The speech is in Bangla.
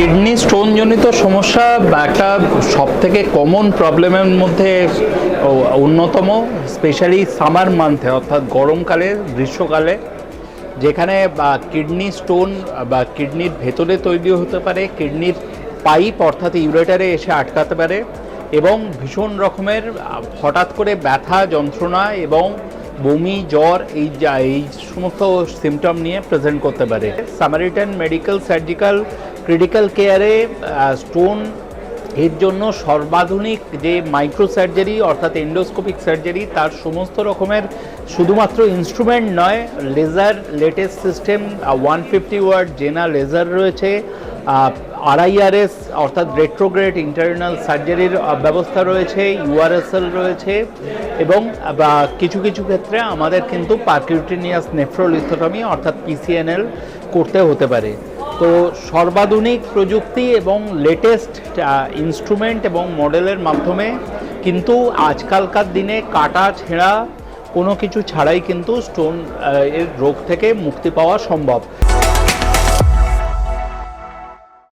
কিডনি স্টোনজনিত সমস্যা একটা সব থেকে কমন প্রবলেমের মধ্যে অন্যতম স্পেশালি সামার মান্থে অর্থাৎ গরমকালে, গ্রীষ্মকালে, যেখানে, বা কিডনি স্টোন বা কিডনির ভেতরে তৈরি হতে পারে কিডনির পাইপ অর্থাৎ ইউরেটারে এসে আটকাতে পারে, এবং ভীষণ রকমের, হঠাৎ করে ব্যথা, যন্ত্রণা এবং বমি, জ্বর, এই এই সমস্ত সিমটম নিয়ে প্রেজেন্ট করতে পারে। সামারিটান মেডিকেল সার্জিক্যাল ক্রিটিক্যাল কেয়ারে স্টোন এর জন্য সর্বাধুনিক যে মাইক্রো সার্জারি অর্থাৎ এন্ডোস্কোপিক সার্জারি তার সমস্ত রকমের শুধুমাত্র ইনস্ট্রুমেন্ট নয় laser latest system one fifty watt জেনা লেজার রয়েছে আরআইআরএস অর্থাৎ রেট্রোগ্রেড ইন্টারনাল সার্জারির ব্যবস্থা রয়েছে ইউআরএসএল রয়েছে এবং কিছু কিছু ক্ষেত্রে আমাদের কিন্তু পার্কিউটিনিয়াস নেফ্রোলিথোটমি অর্থাৎ পিসিএনএল করতে হতে পারে। তো সর্বাধুনিক প্রযুক্তি এবং লেটেস্ট ইনস্ট্রুমেন্ট এবং মডেলের মাধ্যমে কিন্তু আজকালকার দিনে কাটা ছেঁড়া কোনো কিছু ছাড়াই কিন্তু স্টোন এর রোগ থেকে মুক্তি পাওয়া সম্ভব।